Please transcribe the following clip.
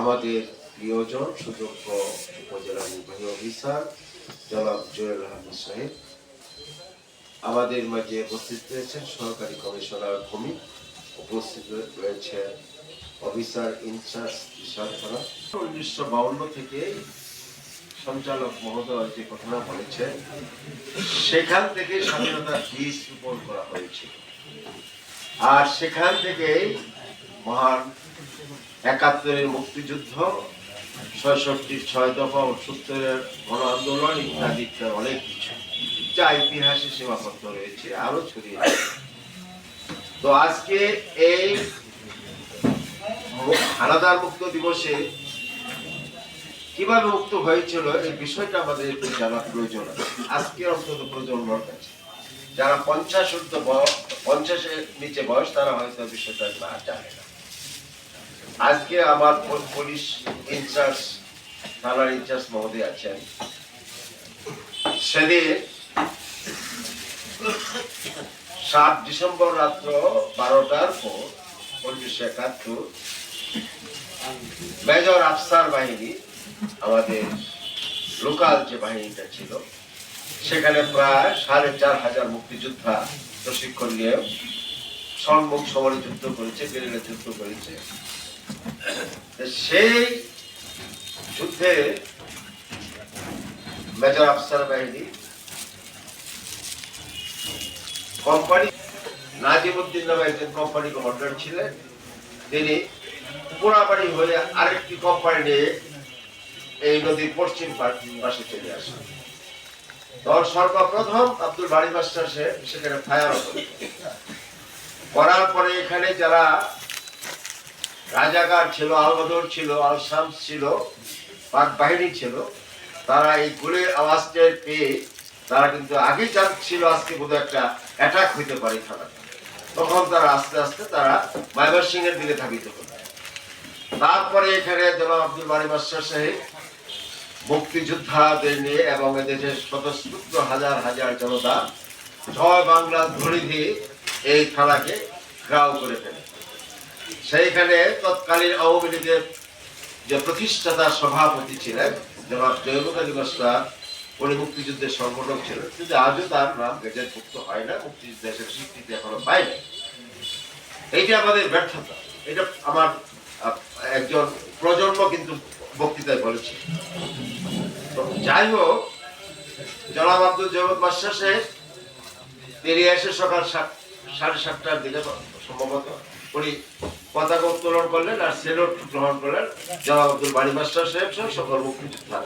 আমাদের প্রিয়জন, সুযোগ্য উপজেলা নির্বাহী অফিসার জনাব জুয়েল আহমেদ সাহেব। আমাদের মাঝে উপস্থিত রয়েছেন সহকারী কমিশনার ভূমি, উপস্থিত রয়েছে অফিসার ইনচার্জ বিশাল উনিশশো বাউন্ন থেকে সঞ্চালক মহোদয় যে ঘটনা বলেছেন, সেখান থেকে স্বাধীনতার বীজ রোপণ করা হয়েছিল। আর সেখান থেকেই মহান একাত্তরের মুক্তিযুদ্ধ, ছয়ষট্টির ছয় দফা সত্তরের গণ আন্দোলন ইত্যাদি অনেক কিছু। যা ইতিহাসে সীমাবদ্ধ রয়েছে আরও ছড়িয়ে তো আজকে এই হানাদার মুক্ত দিবসে কীভাবে মুক্ত হয়েছিল এই বিষয়টা আমাদের একটু জানা প্রয়োজন আছে। আজকে অন্তত প্রজন্মর কাছে। যারা পঞ্চাশ ঊর্ধ্ব বয়স পঞ্চাশের নিচে বয়স, তারা হয়তো বিষয়টা জানে না। আজকে আমার পুলিশ ইনচার্জ, থানার ইনচার্জ মহোদয় আছেন। সেদিন সাত ডিসেম্বর রাত্র বারোটার পর উনিশশো একাত্তর মেজর আফসার বাহিনী, আমাদের লোকাল যে বাহিনীটা ছিল, সেখানে প্রায় সাড়ে চার হাজার মুক্তিযোদ্ধা প্রশিক্ষণ নিয়ে সম্মুখ সমরে যুদ্ধ করেছে গেরিলা যুদ্ধ করেছে। সেই যুদ্ধে মেজর আফসার বাহিনী কোম্পানি নাজিমুদ্দিন নামে একজন কোম্পানি কমান্ডার ছিলেন। তিনি পোড়াবাড়ি হয়ে আরেকটি কোম্পানি নিয়ে এই নদীর পশ্চিম পাশে চলে আসেন। তখন সর্বপ্রথম আব্দুল বাড়ি মাস্টার সেখানে ফায়ার করার পরে এখানে যারা রাজাকার ছিল, আলবদর ছিল আল শামস ছিল পাক বাহিনী ছিল। তারা এই গুলির আওয়াজ টের পেয়ে তারা কিন্তু আগে জানছিল আজকে বোধহয় একটা অ্যাটাক হইতে পারে থানাতে তখন তারা আস্তে আস্তে তারা মাইবার সিং এর দিকে ধাবিত হলো। তারপরে এখানে জনাব আব্দুল বাড়ি মাস্টার সাহেব মুক্তিযোদ্ধাদের নিয়ে এবং এদেশের স্বতঃস্ফূর্ত হাজার হাজার জনতা জয় বাংলা ধ্বনি দিয়ে এই খেলাকে ঘেরাও করে ফেলে। সেইখানে তৎকালীন আওয়ামী লীগের যে প্রতিষ্ঠাতা সভাপতি ছিলেন, জনাব আলী মাস্টার উনি মুক্তিযুদ্ধের সংগঠক ছিলেন। কিন্তু আজও তার নাম গেজেটভুক্ত হয় না মুক্তিযুদ্ধ হিসেবে স্বীকৃতি এখনও পায় না এইটা আমাদের ব্যর্থতা। এটা আমার একজন প্রজন্ম কিন্তু বক্তৃতায় বলেছে। যাই হোক, জনাব আব্দুল জহমদ মাস্টার সাহেব এসে সকাল সাত, সাড়ে সাতটার দিকে সম্ভবত উনি পতাকা উত্তোলন করলেন আর সেলট গ্রহণ করলেন। জনাব বাড়ি মাস্টার সাহেব সহ সকল মুক্তিযোদ্ধা।